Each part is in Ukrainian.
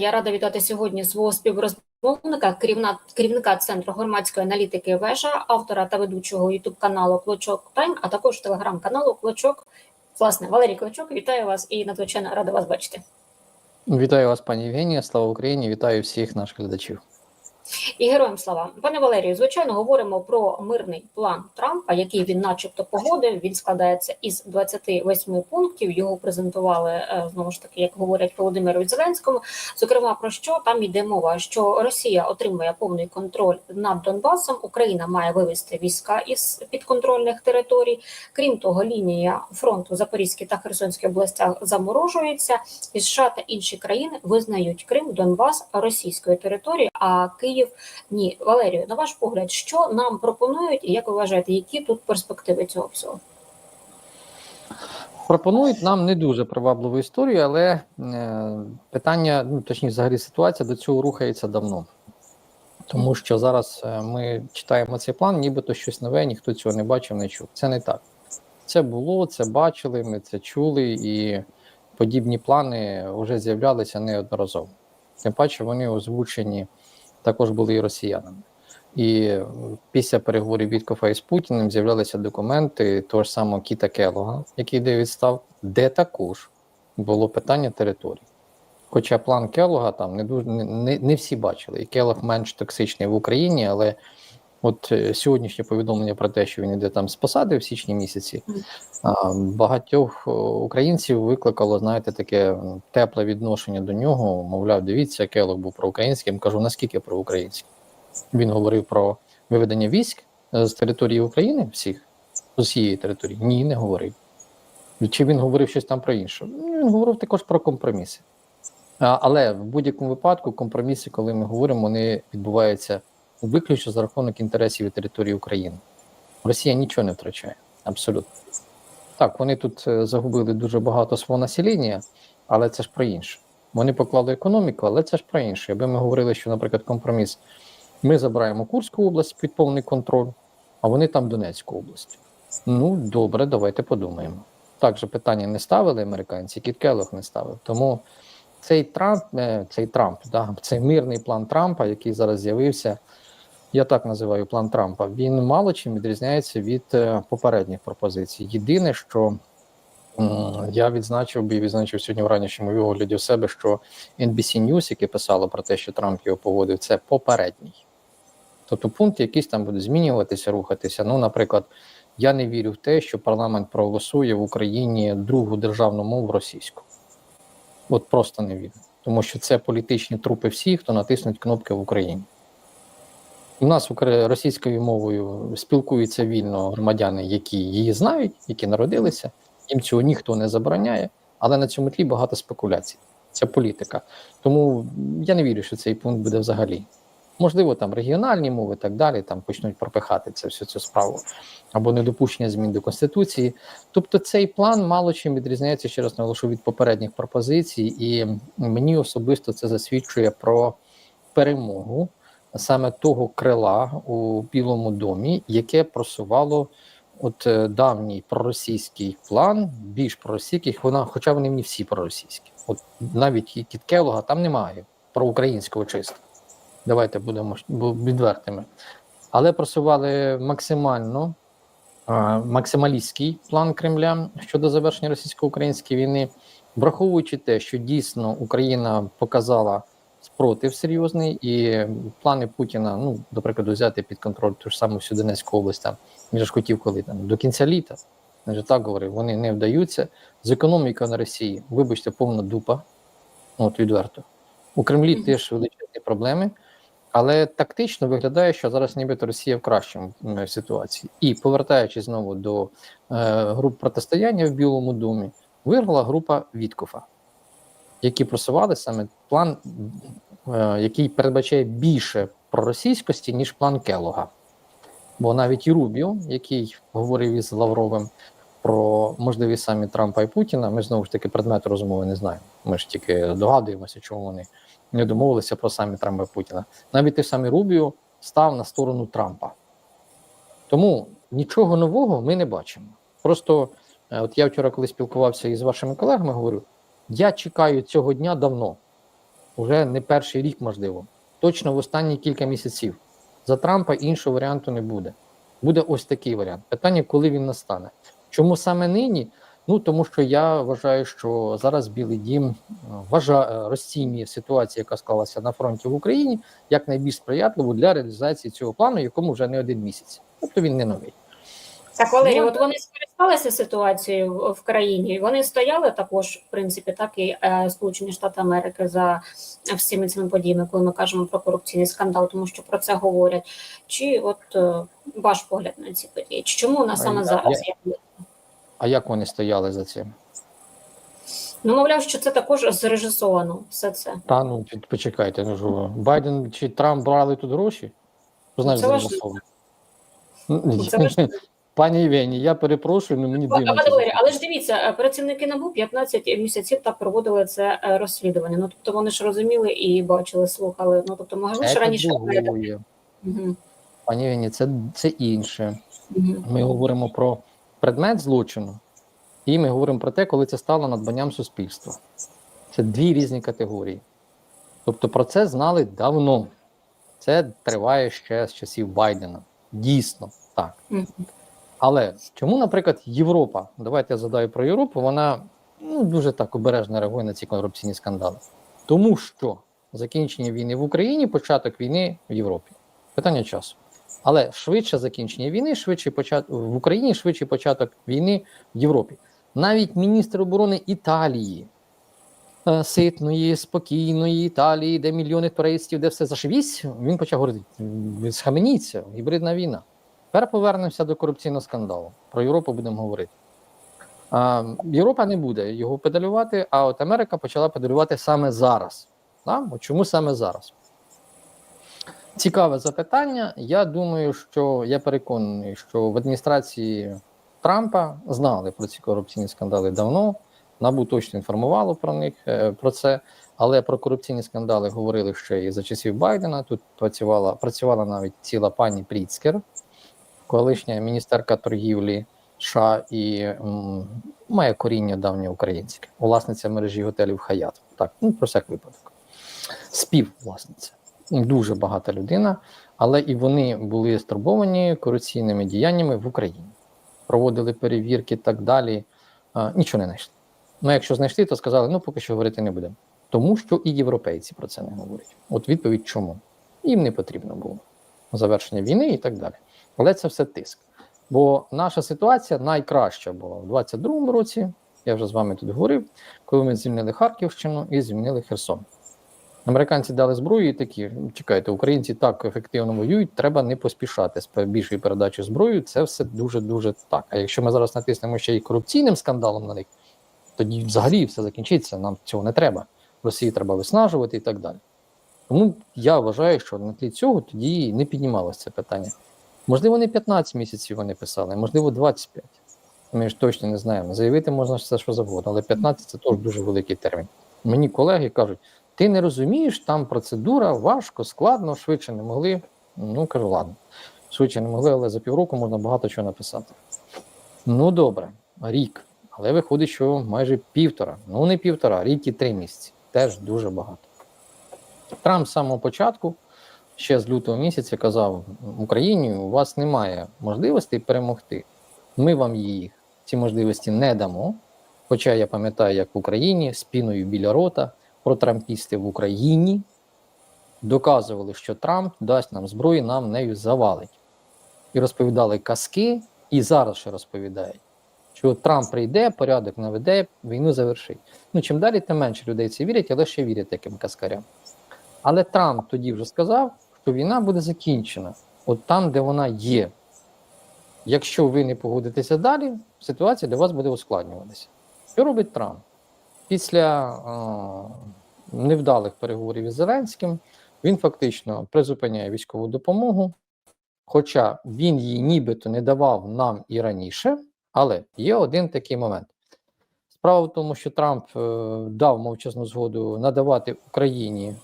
Я рада вітати сьогодні свого співрозмовника, керівна, керівника Центру громадської аналітики Вежа, автора та ведучого Ютуб каналу Клочок Тайм, а також телеграм-каналу Клочок. Власне, Валерій Клочок, вітаю вас і надзвичайно рада вас бачити. Вітаю вас, пані Євгенія. Слава Україні! Вітаю всіх наших глядачів. І героям слава, пане Валерію. Звичайно, говоримо про мирний план Трампа, який він, начебто, погодив. Він складається із 28 пунктів. Його презентували е, знову ж таки, як говорять Володимиру Зеленському. Зокрема, про що там йде мова? Що Росія отримує повний контроль над Донбасом, Україна має вивести війська із підконтрольних територій. Крім того, лінія фронту Запорізькій та Херсонській областях заморожується. І США та інші країни визнають Крим, Донбас російською територією, а Київ ні. Валерію, на ваш погляд, що нам пропонують, і як ви вважаєте, які тут перспективи цього всього? Пропонують нам не дуже привабливу історію, але е, питання, ну точніше, взагалі ситуація до цього рухається давно. Тому що зараз е, ми читаємо цей план, нібито щось нове, ніхто цього не бачив, не чув. Це не так. Це було, це бачили, ми це чули, і подібні плани вже з'являлися неодноразово. Тим паче вони озвучені також були і росіянами. І після переговорів Віткофа із Путіним з'являлися документи того ж самого Кіта Келога, який йде відстав, де також було питання території. Хоча план Келога там не дуже не, не всі бачили, і Келог менш токсичний в Україні, але от е, сьогоднішнє повідомлення про те, що він йде там з посади в січні місяці, багатьох українців викликало, знаєте, таке тепле відношення до нього. Мовляв, дивіться, Келог був проукраїнським. Кажу, наскільки проукраїнським? Він говорив про виведення військ е, з території України всіх з усієї території? Ні, не говорив. Чи він говорив щось там про інше? Ну, Він говорив також про компроміси. Але в будь-якому випадку компроміси, коли ми говоримо, вони відбуваються виключно за рахунок інтересів і території України. Росія нічого не втрачає, абсолютно. Так, вони тут е, загубили дуже багато свого населення, але це ж про інше. Вони поклали економіку, але це ж про інше. Якби ми говорили, що, наприклад, компроміс. Ми забираємо Курську область під повний контроль, а вони там Донецьку область. Ну, добре, давайте подумаємо. Так же питання не ставили американці, Кіт Келлог не ставив. Тому цей Трамп, е, цей Трамп, да, цей мирний план Трампа, який зараз з'явився, я так називаю план Трампа, він мало чим відрізняється від е, попередніх пропозицій. Єдине, що я відзначив би і відзначив сьогодні в ранішньому огляді в себе, що NBC News, яке писало про те, що Трамп його погодив, це попередній. Тобто пункт якийсь там буде змінюватися, рухатися. Ну, наприклад, я не вірю в те, що парламент проголосує в Україні другу державну мову російську. От просто не вірю. Тому що це політичні трупи всіх, хто натиснуть кнопки в Україні. У нас російською мовою спілкуються вільно громадяни, які її знають, які народилися. Їм цього ніхто не забороняє, але на цьому тлі багато спекуляцій. Це політика. Тому я не вірю, що цей пункт буде взагалі. Можливо, там регіональні мови так далі, там почнуть пропихати це всю цю справу або недопущення змін до конституції. Тобто, цей план мало чим відрізняється ще раз наголошу від попередніх пропозицій, і мені особисто це засвідчує про перемогу саме того крила у Білому домі, яке просувало от е, давній проросійський план, більш проросійський, вона, хоча вони не всі проросійські. От навіть Кіт Келога там немає про українського чисто. Давайте будемо відвертими. Але просували максимально максималістський план Кремля щодо завершення російсько-української війни, враховуючи те, що дійсно Україна показала спротив серйозний, і плани Путіна, ну, до прикладу, взяти під контроль ту ж саму всю Донецьку область, там, він ж хотів, коли там до кінця літа, він же так говорив, вони не вдаються. З економікою на Росії, вибачте, повна дупа, от відверто. У Кремлі теж величезні проблеми. Але тактично виглядає, що зараз нібито Росія в кращому ситуації. І повертаючись знову до е, груп протистояння в Білому домі, виграла група Віткофа, які просували саме план, е, який передбачає більше проросійськості, ніж план Келога. Бо навіть і Рубіо, який говорив із Лавровим про можливі самі Трампа і Путіна, ми знову ж таки предмету розмови не знаємо. Ми ж тільки догадуємося, чому вони не домовилися про самі Трампа і Путіна. Навіть той самий Рубіо став на сторону Трампа. Тому нічого нового ми не бачимо. Просто е, от я вчора, коли спілкувався із вашими колегами, говорю: я чекаю цього дня давно. уже не перший рік, можливо, точно в останні кілька місяців. За Трампа іншого варіанту не буде. Буде ось такий варіант. Питання, коли він настане. Чому саме нині? Ну тому що я вважаю, що зараз Білий Дім е, вважає розцінює ситуацію, яка склалася на фронті в Україні, як найбільш сприятливу для реалізації цього плану, якому вже не один місяць. Тобто він не новий. Так, Валерій, Ну, от вони скористалися ситуацією в- країні. Вони стояли також, в принципі, так і е, Сполучені Штати Америки за всіми цими подіями, коли ми кажемо про корупційний скандал, тому що про це говорять. Чи от е, ваш погляд на ці події? Чому вона саме я- зараз? є? А як вони стояли за цим? Ну, мовляв, що це також зрежисовано все це. Та ну почекайте, ну Байден чи Трамп брали тут гроші? Що значить Пані Євгені, я перепрошую, ну мені дивно. Пане Валерій, але ж дивіться, е, працівники НАБУ 15 місяців так проводили це е, розслідування. Ну тобто вони ж розуміли і бачили, слухали. Ну тобто, могли ж Це раніше. Угу. Пані Євгені, це, це інше. Угу. Ми говоримо про предмет злочину, і ми говоримо про те, коли це стало надбанням суспільства. Це дві різні категорії. Тобто про це знали давно. Це триває ще з часів Байдена. Дійсно, так. Мгм. Але чому, наприклад, Європа? Давайте я задаю про Європу. Вона ну, дуже так обережно реагує на ці корупційні скандали. Тому що закінчення війни в Україні, початок війни в Європі. Питання часу. Але швидше закінчення війни, швидше початок в Україні, швидший початок війни в Європі. Навіть міністр оборони Італії, е, ситної, спокійної Італії, де мільйони туристів, де все зашивісь, він почав говорити: схаменіться, гібридна війна. Тепер повернемося до корупційного скандалу. Про Європу будемо говорити. А, Європа не буде його педалювати, а от Америка почала педалювати саме зараз. Да? Чому саме зараз? Цікаве запитання. Я думаю, що я переконаний, що в адміністрації Трампа знали про ці корупційні скандали давно. НАБУ точно інформувало про них е, про це, але про корупційні скандали говорили ще і за часів Байдена. Тут працювала працювала навіть ціла пані Пріцкер, колишня міністерка торгівлі США і м, має коріння давнє українське, власниця мережі готелів Хаят. Так, ну про всяк випадок. Співвласниця. Дуже багата людина, але і вони були стурбовані корупційними діяннями в Україні. Проводили перевірки і так далі. А, нічого не знайшли. Ну, якщо знайшли, то сказали, ну поки що говорити не будемо. Тому що і європейці про це не говорять. От відповідь чому? Їм не потрібно було завершення війни і так далі. Але це все тиск. Бо наша ситуація найкраща була в 22-му році. Я вже з вами тут говорив, коли ми звільнили Харківщину і звільнили Херсон. Американці дали зброю і такі: чекайте, українці так ефективно воюють, треба не поспішати з більшою передачею зброї. Це все дуже дуже так. А якщо ми зараз натиснемо ще й корупційним скандалом на них, тоді взагалі все закінчиться. Нам цього не треба. Росії треба виснажувати і так далі. Тому я вважаю, що на тлі цього тоді не піднімалося це питання. Можливо, не 15 місяців вони писали, можливо, 25. Ми ж точно не знаємо. Заявити можна все, що завгодно, але 15 це теж дуже великий термін. Мені колеги кажуть, ти не розумієш, там процедура важко, складно, швидше не могли. Ну, кажу, ладно, швидше не могли, але за півроку можна багато чого написати. Ну, добре, рік. Але виходить, що майже півтора. Ну, не півтора, рік і три місяці. Теж дуже багато. Трамп з самого початку, ще з лютого місяця, казав Україні: у вас немає можливості перемогти. Ми вам їх ці можливості не дамо. Хоча я пам'ятаю, як в Україні з піною біля рота протрампісти в Україні доказували, що Трамп дасть нам зброю, нам нею завалить. І розповідали казки, і зараз ще розповідають, що Трамп прийде, порядок наведе, війну завершить. Ну, чим далі, тим менше людей це вірять, але ще вірять таким казкарям. Але Трамп тоді вже сказав, що війна буде закінчена, от там, де вона є. Якщо ви не погодитеся далі, ситуація для вас буде ускладнюватися. Що робить Трамп? Після е, невдалих переговорів із Зеленським він фактично призупиняє військову допомогу, хоча він її нібито не давав нам і раніше, але є один такий момент. Справа в тому, що Трамп е, дав мовчазну згоду надавати Україні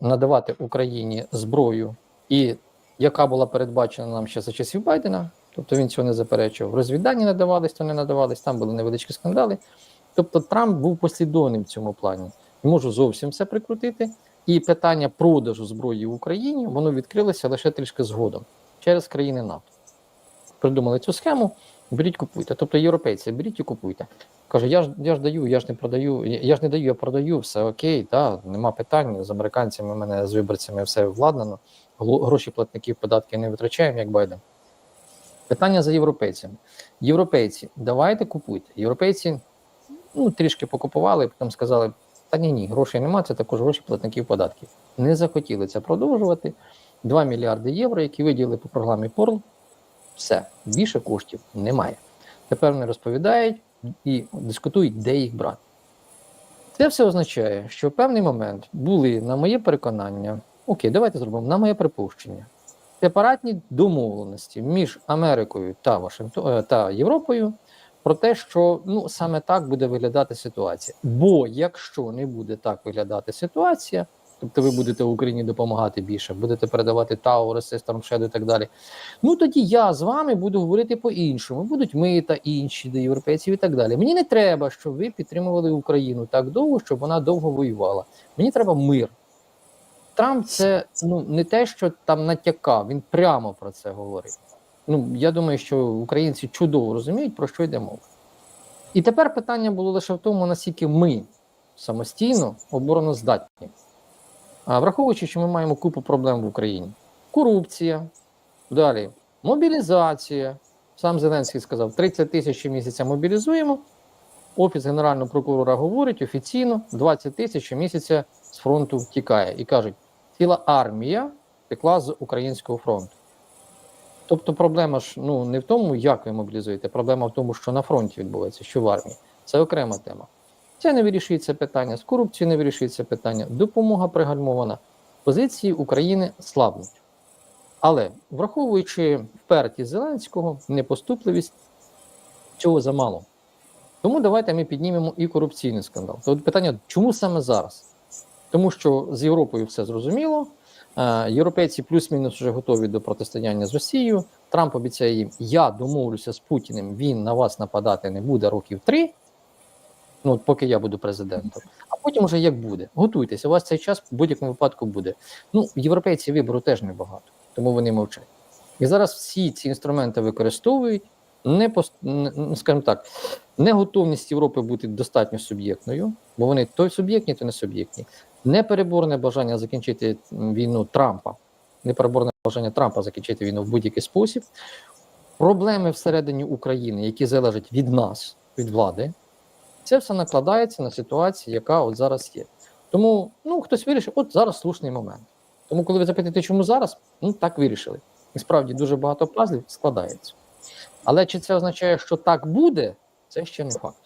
надавати Україні зброю, і яка була передбачена нам ще за часів Байдена, тобто він цього не заперечував. Розвіддані надавались, то не надавались, там були невеличкі скандали. Тобто Трамп був послідовним в цьому плані. можу зовсім все прикрутити. І питання продажу зброї в Україні воно відкрилося лише трішки згодом через країни НАТО. Придумали цю схему, беріть, купуйте. Тобто європейці, беріть і купуйте. Каже, я ж я ж даю, я ж не продаю, я ж не даю, я продаю, все окей, та, нема питань. З американцями мене з виборцями все владнано. Гроші платників податки не витрачаємо, як Байден. Питання за європейцями. Європейці, давайте купуйте. Європейці ну, трішки покупували, потім сказали: та ні, ні, грошей нема, це також гроші платників податків. Не захотіли це продовжувати. 2 мільярди євро, які виділили по програмі ПОРЛ, все, більше коштів немає. Тепер вони розповідають і дискутують, де їх брати. Це все означає, що в певний момент були, на моє переконання, окей, давайте зробимо на моє припущення. Сепаратні домовленості між Америкою та Вашингтон е, та Європою про те, що ну саме так буде виглядати ситуація. Бо якщо не буде так виглядати ситуація, тобто ви будете в Україні допомагати більше, будете передавати Тауреси, Storm Shadow і так далі. Ну тоді я з вами буду говорити по-іншому. Будуть ми та інші до європейців і так далі. Мені не треба, щоб ви підтримували Україну так довго, щоб вона довго воювала. Мені треба мир. Трамп це ну не те, що там натякав, він прямо про це говорить. Ну я думаю, що українці чудово розуміють, про що йде мова. І тепер питання було лише в тому, наскільки ми самостійно обороноздатні. Враховуючи, що ми маємо купу проблем в Україні: корупція, далі мобілізація. Сам Зеленський сказав: 30 тисяч щомісяця мобілізуємо. Офіс Генерального прокурора говорить офіційно: 20 тисяч щомісяця з фронту втікає. І кажуть, ціла армія втекла з українського фронту. Тобто проблема ж ну, не в тому, як ви мобілізуєте, проблема в тому, що на фронті відбувається, що в армії. Це окрема тема. Це не вирішується питання, з корупцією не вирішується питання, допомога пригальмована. Позиції України слабнуть. Але враховуючи впертість Зеленського, непоступливість, цього замало. Тому давайте ми піднімемо і корупційний скандал. То питання, чому саме зараз? Тому що з Європою все зрозуміло. Е, Європейці плюс-мінус вже готові до протистояння з Росією. Трамп обіцяє їм: я домовлюся з Путіним, він на вас нападати не буде років три. Ну, поки я буду президентом. А потім вже як буде. Готуйтеся, у вас цей час в будь-якому випадку буде. Ну, європейці вибору теж небагато, тому вони мовчать. І зараз всі ці інструменти використовують, не- ну, скажімо так, неготовність Європи бути достатньо суб'єктною, бо вони то суб'єктні, то не суб'єктні. Непереборне бажання закінчити війну Трампа, непереборне бажання Трампа закінчити війну в будь-який спосіб. Проблеми всередині України, які залежать від нас, від влади, це все накладається на ситуацію, яка от зараз є. Тому ну, хтось вирішив, от зараз слушний момент. Тому, коли ви запитаєте, чому зараз, ну так вирішили. І справді дуже багато пазлів складається. Але чи це означає, що так буде, це ще не факт.